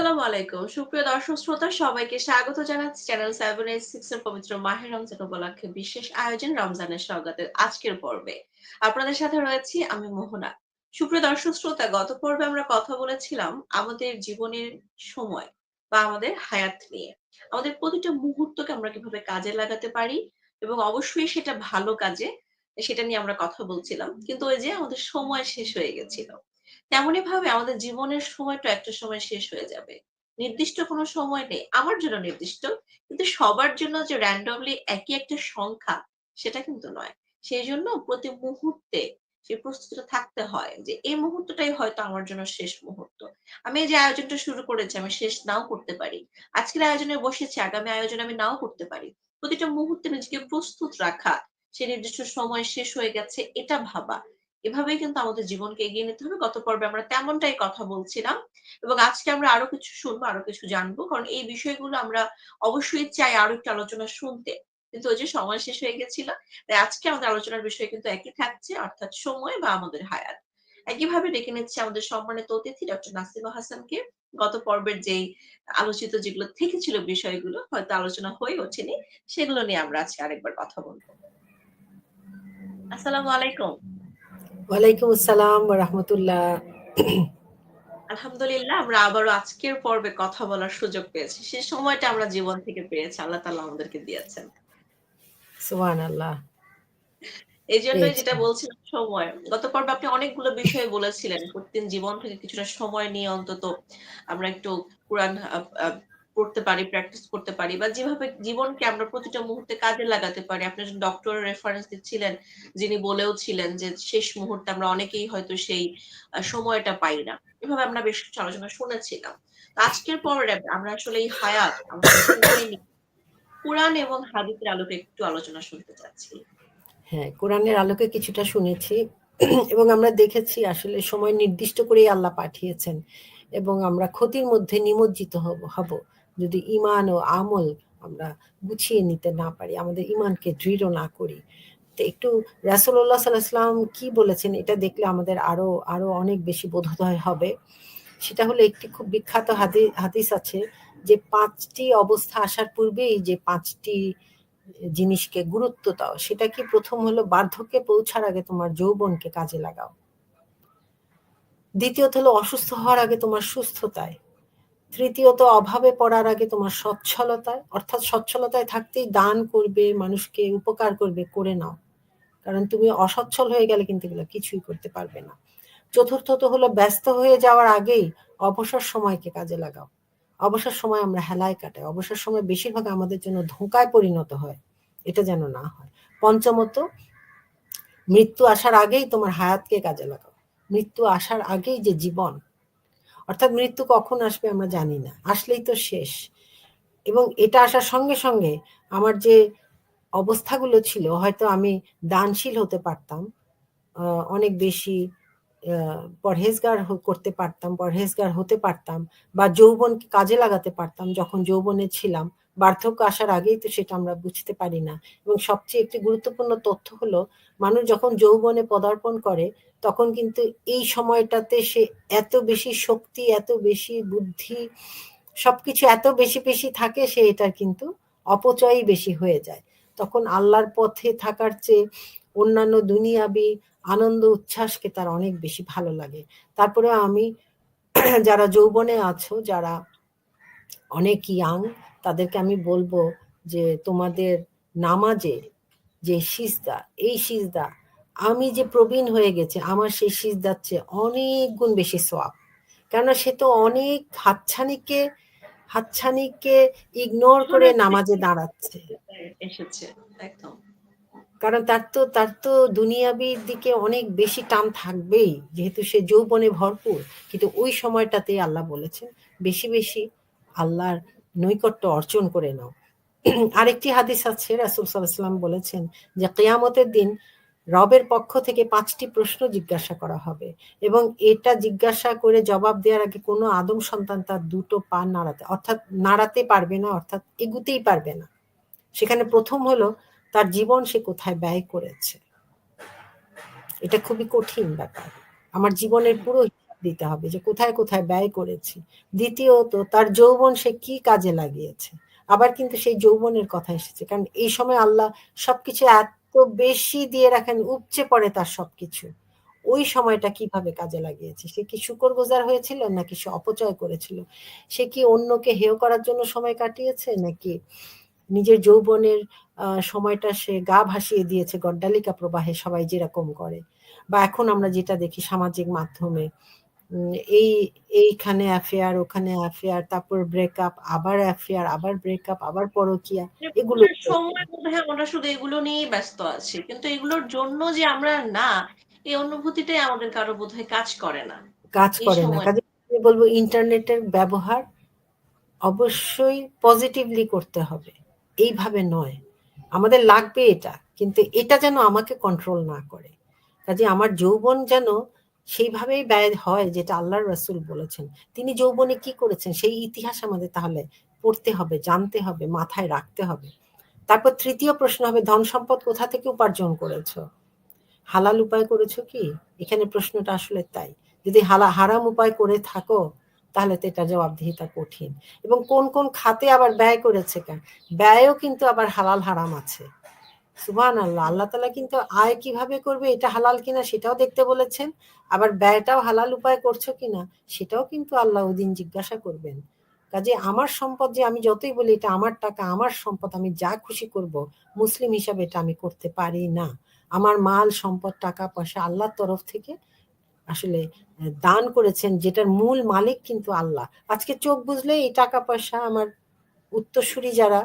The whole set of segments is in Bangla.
আসসালামু আলাইকুম। সুপ্রিয় দর্শক শ্রোতা, সবাইকে স্বাগত জানাচ্ছি চ্যানেল 786 এর পবিত্র রমজান উপলক্ষে বিশেষ আয়োজন রমজানের স্বাগতের আজকের পর্বে। আপনাদের সাথে রয়েছি আমি মোহনা। সুপ্রিয় দর্শক শ্রোতা, গত পর্বে আমরা কথা বলেছিলাম আমাদের জীবনের সময় বা আমাদের হায়াত নিয়ে। আমাদের প্রতিটা মুহূর্তকে আমরা কীভাবে কাজে লাগাতে পারি এবং অবশ্যই সেটা ভালো কাজে, সেটা নিয়ে আমরা কথা বলছিলাম। কিন্তু ওই যে আমাদের সময় শেষ হয়ে গেছিল। তেমনি ভাবে আমাদের জীবনের সময়টা একটা সময় শেষ হয়ে যাবে। নির্দিষ্ট কোনো সময় নেই। আমার জন্য নির্দিষ্ট। কিন্তু সবার জন্য যে randomly একই একটা সংখ্যা সেটা কিন্তু নয়। সেজন্য প্রতি মুহূর্তে সেই প্রস্তুতিটা থাকতে হয় যে এই মুহূর্তটাই হয়তো আমার জন্য শেষ মুহূর্ত। আমি এই যে আয়োজনটা শুরু করেছি আমি শেষ নাও করতে পারি। আজকের আয়োজনে বসেছি আগামী আয়োজন আমি নাও করতে পারি। প্রতিটা মুহূর্তে নিজেকে প্রস্তুত রাখা, সে নির্দিষ্ট সময় শেষ হয়ে গেছে এটা ভাবা। এভাবেই কিন্তু আমাদের জীবনকে এগিয়ে নিতে হবে। গত পর্বে আমরা তেমনটাই কথা বলছিলাম। এবং আজকে আমরা আরও কিছু শুনব, আরও কিছু জানব। কারণ এই বিষয়গুলো আমরা অবশ্যই চাই আরও একটু আলোচনা শুনতে। কিন্তু ওই যে সময় শেষ হয়ে গেছিল। তাই আজকে আমাদের আলোচনার বিষয় কিন্তু একই থাকছে অর্থাৎ সময় বা আমাদের হায়াত। একইভাবে ডেকে নিচ্ছি আমাদের সম্মানিত অতিথি ডক্টর নাসিমা হাসানকে। গত পর্বের যেই আলোচিত যেগুলো থেকেছিল বিষয়গুলো হয়তো আলোচনা হয়ে ওঠেনি। সেগুলো নিয়ে আমরা আজকে আরেকবার কথা বলব আসসালামু আলাইকুম। ওয়ালাইকুম আসসালাম রাহমাতুল্লাহ। আলহামদুলিল্লাহ আমরা আবারও আজকের পর্বে কথা বলার সুযোগ পেয়েছি। সে সময়টা আমরা জীবন থেকে পেয়েছি। আল্লাহ তাআলা আমাদেরকে দিয়েছেন। সুবহানাল্লাহ। এজন্যই যেটা বলছিলাম সময়। গত পর্বে আপনি অনেকগুলো বিষয় বলেছিলেন। প্রতিদিন জীবন থেকে কিছুটা সময় নিয়ে অন্তত আমরা একটু কুরআন আ পারি, প্র্যাকটিস করতে পারি বা যেভাবে জীবনকে আমরা প্রতিটা মুহূর্তে কাজে লাগাতে পারি। আপনি ডক্টরের রেফারেন্স দিচ্ছিলেন, যিনি বলেও ছিলেন যে শেষ মুহূর্তে আমরা অনেকেই হয়তো সেই সময়টা পাই না। এভাবে আমরা বেশ কিছু আলোচনা শুনেছিলাম। আজকের পর্বে আমরা আসলে এই হায়াত কুরআন এবং হাদিসের আলোকে একটু আলোচনা শুনতে চাচ্ছি। হ্যাঁ, কোরআনের আলোকে কিছুটা শুনেছি এবং আমরা দেখেছি আসলে সময় নির্দিষ্ট করেই আল্লাহ পাঠিয়েছেন এবং আমরা ক্ষতির মধ্যে নিমজ্জিত হব হব যদি ঈমান ও আমল আমরা গুছিয়ে নিতে না পারি, আমাদের ঈমানকে দৃঢ় না করি। তো একটু আলাইহি ওয়াসাল্লাম কি বলেছেন এটা দেখলে আমাদের আরও, আরও অনেক বেশি বোধোদয় হবে। সেটা হলো একটি খুব বিখ্যাত হাদি হাদিস আছে যে পাঁচটি অবস্থা আসার পূর্বেই যে পাঁচটি জিনিসকে গুরুত্ব দাও। সেটা কি প্রথম হলো বার্ধক্যে পৌঁছার আগে তোমার যৌবনকে কাজে লাগাও। দ্বিতীয়ত হলো অসুস্থ হওয়ার আগে তোমার সুস্থতায়। তৃতীয়ত অভাবে পড়ার আগে তোমার সচ্ছলতায়, অর্থাৎ সচ্ছলতায় থাকতেই দান করবে, মানুষকে উপকার করবে, করে নাও। কারণ তুমি অসচ্ছল হয়ে গেলে কিন্তু এগুলো কিছুই করতে পারবে না। চতুর্থত হলো ব্যস্ত হয়ে যাওয়ার আগেই অবসর সময়কে কাজে লাগাও। অবসর সময় আমরা হেলায় কাটাই। অবসর সময় বেশিরভাগ আমাদের জন্য ধোঁকায় পরিণত হয়। এটা যেন না হয়। পঞ্চমত মৃত্যু আসার আগেই তোমার হায়াতকে কাজে লাগাও। মৃত্যু আসার আগেই যে জীবন, অর্থাৎ মৃত্যু কখন আসবে আমরা জানি না। আসলেই তো শেষ। এবং এটা আসার সঙ্গে, সঙ্গে আমার যে অবস্থাগুলো ছিল হয়তো আমি দানশীল হতে পারতাম। অনেক বেশি পরহেজগার করতে পারতাম, পরহেজগার হতে পারতাম বা যৌবনকে কাজে লাগাতে পারতাম যখন যৌবনে ছিলাম। বার্ধক্য আসার আগেই তো সেটা আমরা বুঝতে পারি না। এবং সবচেয়ে একটি গুরুত্বপূর্ণ তথ্য হলো মানুষ যখন যৌবনে পদার্পণ করে তখন কিন্তু এই সময়টাতে সে এত বেশি শক্তি, এত বেশি বুদ্ধি সবকিছু এত বেশি, বেশি থাকে সে এটার কিন্তু অপচয়ই বেশি হয়ে যায়। তখন আল্লাহর পথে থাকার চেয়ে অন্যান্য দুনিয়াবি আনন্দ উচ্ছ্বাসকে তার অনেক বেশি ভালো লাগে। তারপরেও আমি যারা যৌবনে আছো, যারা অনেক ইয়াং তাদেরকে আমি বলব যে তোমাদের নামাজে যে সিজদা, এই সিজদা আমি যে প্রবীণ হয়ে গেছে আমার সেই সিজদার চেয়ে অনেক গুণ বেশি সওয়াব। কেননা সে তো অনেক হাতছানিকে হাতছানিকে ইগনোর করে নামাজে দাঁড়াচ্ছে। এসেছে একদম। কারণ তার তো তার তো দুনিয়াবির দিকে অনেক বেশি টান থাকবেই। যেহেতু সে যৌবনে ভরপুর। কিন্তু ওই সময়টাতেই আল্লাহ বলেছেন বেশি, বেশি আল্লাহর নৈকট্য অর্জন করে নাও। আরেকটি হাদিস আছে রাসূল সাল্লাল্লাহু আলাইহি বলেছেন যে কিয়ামতের দিন রবের পক্ষ থেকে পাঁচটি প্রশ্ন জিজ্ঞাসা করা হবে এবং এটা জিজ্ঞাসা করে জবাব দেওয়ার আগে কোনো আদম সন্তান তার দুটো পা নাড়াতে, অর্থাৎ নাড়াতে পারবে না, অর্থাৎ এগুতেই পারবে না। সেখানে প্রথম হলো, তার জীবন সে কোথায় ব্যয় করেছে। এটা খুবই কঠিন ব্যাপার। আমার জীবনের পুরো দিতে হবে যে কোথায় কোথায় ব্যয় করেছি দ্বিতীয়ত, তার যৌবন সে কি কাজে লাগিয়েছে আবার কিন্তু সেই যৌবনের কথা এসেছে, কারণ এই সময় আল্লাহ সবকিছু এত বেশি দিয়ে রাখেন, উপচে পড়ে তার সবকিছু। ওই সময়টা কীভাবে কাজে লাগিয়েছে? সে কি শুকর গোজার হয়েছিল নাকি সে অপচয় করেছিল? সে কি অন্যকে হেয় করার জন্য সময় কাটিয়েছে নাকি নিজের যৌবনের সময়টা সে গা ভাসিয়ে দিয়েছে গড্ডালিকা প্রবাহে সবাই যেরকম করে? বা এখন আমরা যেটা দেখি সামাজিক মাধ্যমে এই এইখানে অ্যাফেয়ার ওখানে অ্যাফেয়ার তারপর ব্রেকআপ আবার অ্যাফেয়ার আবার ব্রেকআপ আবার পরকিয়া এগুলো সময় বোধহয় আমরা শুধু এগুলো নিয়েই ব্যস্ত আছি। কিন্তু এগুলোর জন্য যে আমরা না এই অনুভূতিটাই আমাদের কারও বোধহয় কাজ করে না। কাজ করে না। কাজে বলব ইন্টারনেটের ব্যবহার অবশ্যই পজিটিভলি করতে হবে। এইভাবে নয়। আমাদের লাগবে এটা কিন্তু এটা যেন আমাকে কন্ট্রোল না করে। কাজে আমার যৌবন যেন সেইভাবেই ব্যয় হয় যেটা আল্লাহর রসুল বলেছেন। তিনি যৌবনে কি করেছেন সেই ইতিহাস আমাদের তাহলে পড়তে হবে, জানতে হবে, মাথায় রাখতে হবে। তারপর তৃতীয় প্রশ্ন হবে, ধন সম্পদ কোথা থেকে উপার্জন করেছ? হালাল উপায় করেছ কি? এখানে প্রশ্নটা আসলে তাই। যদি হালা, হারাম উপায় করে থাকো, তাহলে তো এটা জবাবদিহিতা কঠিন। এবং কোন কোন খাতে আবার ব্যয় করেছে কেন ব্যয়ও কিন্তু আবার হালাল হারাম আছে। সুবান আল্লাহ আল্লাহ তালা কিন্তু আয় কীভাবে করবে, এটা হালাল কিনা সেটাও দেখতে বলেছেন, আবার ব্যয়টাও হালাল উপায় করছ কিনা সেটাও কিন্তু আল্লাহ ওদিন জিজ্ঞাসা করবেন। কাজে আমার সম্পদ যে আমি যতই বলি এটা আমার টাকা, আমার সম্পদ আমি যা খুশি করব, মুসলিম হিসাবে এটা আমি করতে পারি না। আমার মাল, সম্পদ, টাকা, পয়সা আল্লাহর তরফ থেকে আসলে দান করেছেন যেটার মূল মালিক কিন্তু আল্লাহ। আজকে চোখ বুঝলে এই টাকা পয়সা আমার উত্তরসূরি যারা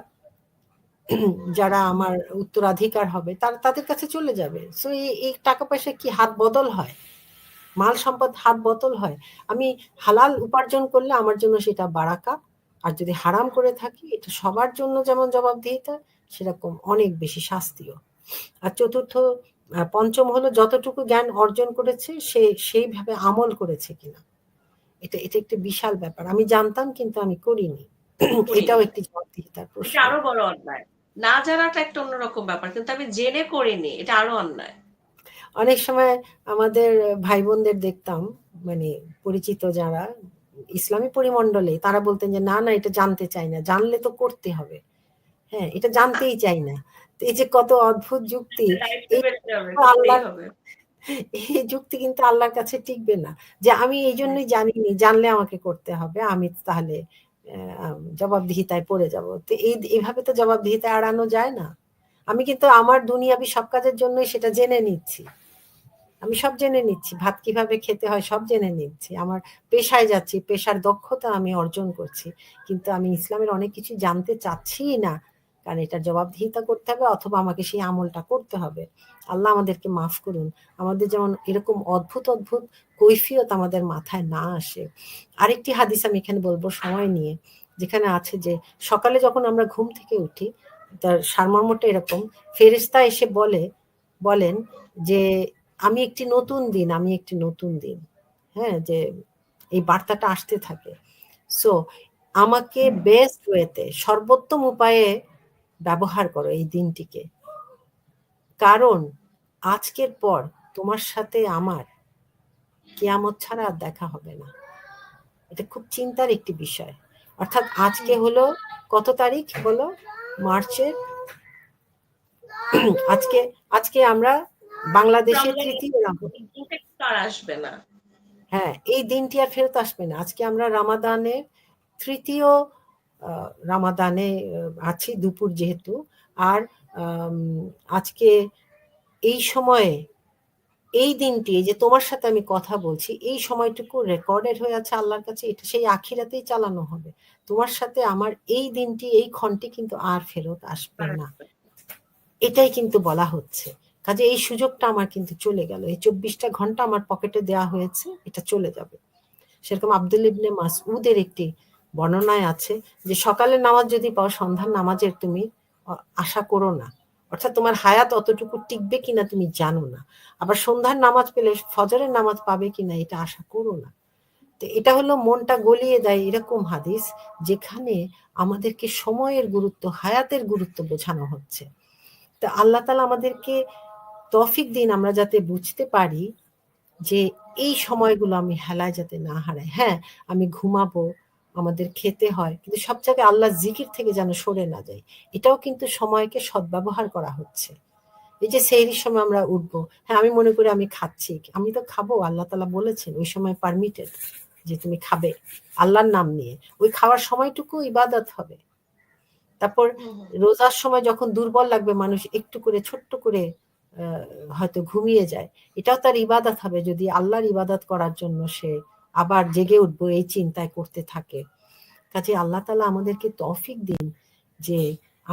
যারা আমার উত্তরাধিকার হবে তার তাদের কাছে চলে যাবে। সো এই টাকা পয়সা কি হাত বদল হয়? মাল সম্পদ হাত বদল হয়? আমি হালাল উপার্জন করলে আমার জন্য সেটা বারাকা আর যদি হারাম করে থাকি এটা সবার জন্য যেমন জবাবদিহিতা সেরকম অনেক বেশি শাস্তিও। আর চতুর্থ পঞ্চম হলো যতটুকু জ্ঞান অর্জন করেছে সে সেইভাবে আমল করেছে কিনা। এটা এটা একটি বিশাল ব্যাপার। আমি জানতাম কিন্তু আমি করিনি। এটাও একটি জবাবদিহিতার প্রশ্ন। আরও বড় অন্যায় না জানাটা একটা অন্যরকম ব্যাপার কিন্তু আমি জেনে করিনি এটা আরও অন্যায়। অনেক সময় আমাদের ভাই বোনদের দেখতাম মানে পরিচিত যারা ইসলামী পরিমণ্ডলে তারা বলতেন যে না না এটা জানতে চাই না জানলে তো করতে হবে। হ্যাঁ এটা জানতেই চাই না। এই যে কত অদ্ভুত যুক্তি আল্লাহ এই যুক্তি কিন্তু আল্লাহর কাছে টিকবে না। যে আমি এই জন্যই জানিনি জানলে আমাকে করতে হবে আমি তাহলে জবাবদিহিতায় পড়ে যাব। তো এই এইভাবে তো জবাবদিহিতা এড়ানো যায় না। আমি কিন্তু আমার দুনিয়াবি সব কাজের জন্যই সেটা জেনে নিচ্ছি। আমি সব জেনে নিচ্ছি, ভাত কীভাবে খেতে হয় সব জেনে নিচ্ছি। আমার পেশায় যাচ্ছি, পেশার দক্ষতা আমি অর্জন করছি। কিন্তু আমি ইসলামের অনেক কিছু জানতে চাচ্ছি না। কারণ এটার জবাবদিহিতা করতে হবে অথবা আমাকে সেই আমলটা করতে হবে। আল্লাহ আমাদেরকে মাফ করুন। আমাদের যেমন এরকম অদ্ভুত অদ্ভুত কৈফিয়ত আমাদের মাথায় না আসে। আরেকটি হাদিস আমি এখানে বলব সময় নিয়ে যেখানে আছে যে সকালে যখন আমরা ঘুম থেকে উঠি তার সারমর্মটা এরকম ফেরিস্তা এসে বলে বলেন যে আমি একটি নতুন দিন আমি একটি নতুন দিন। হ্যাঁ যে এই বার্তাটা আসতে থাকে। সো আমাকে বেস্ট ওয়েতে সর্বোত্তম উপায়ে ব্যবহার করো এই দিনটিকে। কারণ আজকের পর তোমার সাথে আমার কেয়ামত ছাড়া আর দেখা হবে না। এটা খুব চিন্তার একটি বিষয়। অর্থাৎ আজকে হলো কত তারিখ হলো মার্চের আজকে আজকে আমরা বাংলাদেশের তৃতীয় আসবে না। হ্যাঁ এই দিনটি আর ফেরত আসবে না। আজকে আমরা রামাদানের তৃতীয় রামাদানে আছি দুপুর যেহেতু। আর আজকে এই সময়ে এই দিনটি যে তোমার সাথে আমি কথা বলছি এই সময়টুকু রেকর্ডেড হয়ে আছে আল্লাহর কাছে। এটা সেই আখিরাতেই চালানো হবে। তোমার সাথে আমার এই দিনটি এই ক্ষণটি কিন্তু আর ফেরত আসবে না। এটাই কিন্তু বলা হচ্ছে। কাজে এই সুযোগটা আমার কিন্তু চলে গেল। এই চব্বিশটা ঘণ্টা আমার পকেটে দেওয়া হয়েছে এটা চলে যাবে। সেরকম আব্দুল ইবনে মাসউদের একটি বর্ণনায় আছে যে সকালের নামাজ যদি পাও, সন্ধ্যার নামাজের তুমি আশা করো না। অর্থাৎ তোমার হায়াত অতটুকু টিকবে কিনা তুমি জানো না। আবার সন্ধ্যার নামাজ পেলে ফজরের নামাজ পাবে কিনা এটা আশা করো না। তো এটা হলো মনটা গলিয়ে দেয় এরকম হাদিস যেখানে আমাদেরকে সময়ের গুরুত্ব, হায়াতের গুরুত্ব বোঝানো হচ্ছে। তো আল্লাহ তালা আমাদেরকে তফিক দিন আমরা যাতে বুঝতে পারি যে এই সময়গুলো আমি হেলায় যাতে না হারাই। হ্যাঁ আমি ঘুমাবো আমাদের খেতে হয় কিন্তু সব জায়গায় আল্লাহ জিকির থেকে যেন সরে না যায়। এটাও কিন্তু সময়কে সদ্ব্যবহার করা হচ্ছে। এই যে সেহরির সময় আমরা উঠবো হ্যাঁ আমি মনে করি আমি খাচ্ছি। আমি তো খাব আল্লাহ তালা বলেছেন ওই সময় পারমিটেড যে তুমি খাবে আল্লাহর নাম নিয়ে। ওই খাওয়ার সময়টুকু ইবাদত হবে। তারপর রোজার সময় যখন দুর্বল লাগবে মানুষ একটু করে ছোট্ট করে হয়তো ঘুমিয়ে যায় এটাও তার ইবাদত হবে। যদি আল্লাহর ইবাদত করার জন্য সে আবার জেগে উঠবো, এই চিন্তায় করতে থাকে। কাজে আল্লাহ তালা আমাদেরকে তফিক দিন যে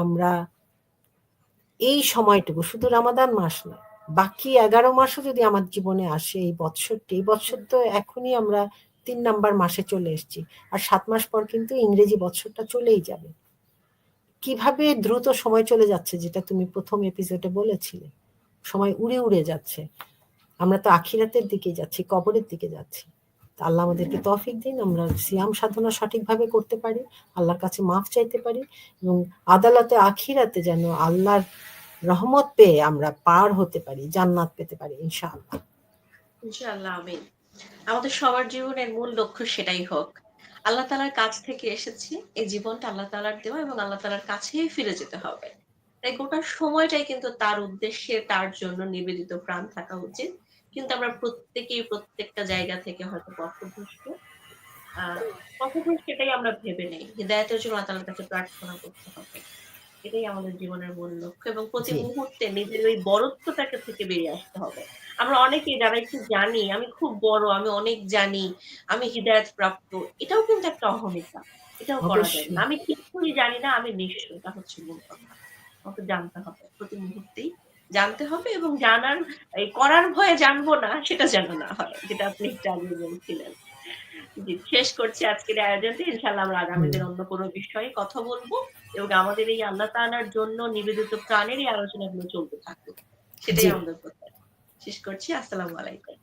আমরা এই সময়টুকু, শুধু রামাদান মাস না, বাকি এগারো মাসও যদি আমার জীবনে আসে, এই বৎসরটি, এই বৎসর তো এখনই আমরা তিন নাম্বার মাসে চলে এসেছি, আর সাত মাস পর কিন্তু ইংরেজি বৎসরটা চলেই যাবে। কীভাবে দ্রুত সময় চলে যাচ্ছে, যেটা তুমি প্রথম এপিসোডে বলেছিলে, সময় উড়ে উড়ে যাচ্ছে। আমরা তো আখিরাতের দিকে যাচ্ছি, কবরের দিকে যাচ্ছি। আল্লাহ আমাদেরকে তফিক দিন, আমরা সিয়াম সাধনা সঠিকভাবে করতে পারি, আল্লাহর কাছে মাফ চাইতে পারি এবং আদালতে, আখিরাতে যেন আল্লাহর রহমত পেয়ে আমরা পার হতে পারি, জান্নাত পেতে পারি, ইনশাআল্লাহ। ইনশাআল্লাহ, আমিন। আমাদের সবার জীবনের মূল লক্ষ্য সেটাই হোক। আল্লাহ তালার কাছ থেকে এসেছি, এই জীবনটা আল্লাহ তালার দেওয়া এবং আল্লাহ তালার কাছেই ফিরে যেতে হবে। তাই গোটা সময়টাই কিন্তু তার উদ্দেশ্যে, তার জন্য নিবেদিত প্রাণ থাকা উচিত। কিন্তু আমরা প্রত্যেকেই প্রত্যেকটা জায়গা থেকে হয়তো পথভ্রষ্ট। পথভ্রষ্ট এটাই আমরা ভেবে নেই। হৃদায়তের জন্য আল্লাহ কাছে প্রার্থনা করতে হবে। এটাই আমাদের জীবনের মূল লক্ষ্য এবং প্রতি মুহূর্তে নিজের ওই বরত্বটাকে থেকে বেরিয়ে আসতে হবে। আমরা অনেকেই যারা একটু জানি আমি খুব বড় আমি অনেক জানি আমি হৃদায়ত প্রাপ্ত এটাও কিন্তু একটা অহমিকা। এটাও করা যায় না। আমি কিছুই জানি না আমি নিঃস্ব এটা হচ্ছে মূল কথা। আমাকে জানতে হবে প্রতি মুহূর্তেই। জানতে হবে এবং জানার এই করার ভয়ে জানব না সেটা যেন না হয় যেটা আপনি একটু আগে বলছিলেন। জি শেষ করছি আজকের আয়োজনটি। ইনশাল্লাহ আমরা আগামী দিন অন্য কোনো বিষয়ে কথা বলব এবং আমাদের এই আল্লাহ তাআলার জন্য নিবেদিত প্রাণের এই আলোচনাগুলো চলতে থাকুক। সেটাই আমাদের প্রত্যাশা। শেষ করছি। আসসালামু আলাইকুম।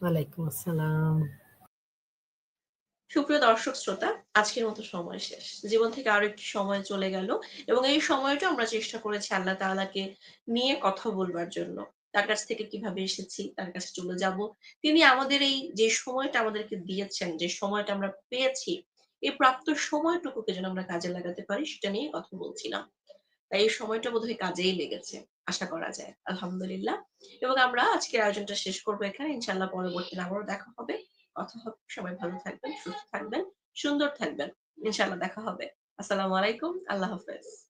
ওয়ালাইকুম আসসালাম। সুপ্রিয় দর্শক শ্রোতা, আজকের মতো সময় শেষ। জীবন থেকে আরও একটি সময় চলে গেল এবং এই সময়টা আমরা চেষ্টা করেছি আল্লাহ তাআলাকে নিয়ে কথা বলবার জন্য। তার কাছ থেকে কীভাবে এসেছি, তার কাছে চলে যাব। তিনি আমাদের এই যে সময়টা আমাদেরকে দিয়েছেন, যে সময়টা আমরা পেয়েছি, এই প্রাপ্ত সময়টুকুকে যেন আমরা কাজে লাগাতে পারি, সেটা নিয়ে কথা বলছিলাম। তাই এই সময়টা বোধহয় কাজেই লেগেছে, আশা করা যায়, আলহামদুলিল্লাহ। এবং আমরা আজকের আয়োজনটা শেষ করব এখানে ইনশাল্লাহ পরবর্তী আবারও দেখা হবে। কথা হবে সবাই ভালো থাকবেন, সুস্থ থাকবেন, সুন্দর থাকবেন। ইনশাল্লাহ দেখা হবে। আসসালামু আলাইকুম, আল্লাহ হাফেজ।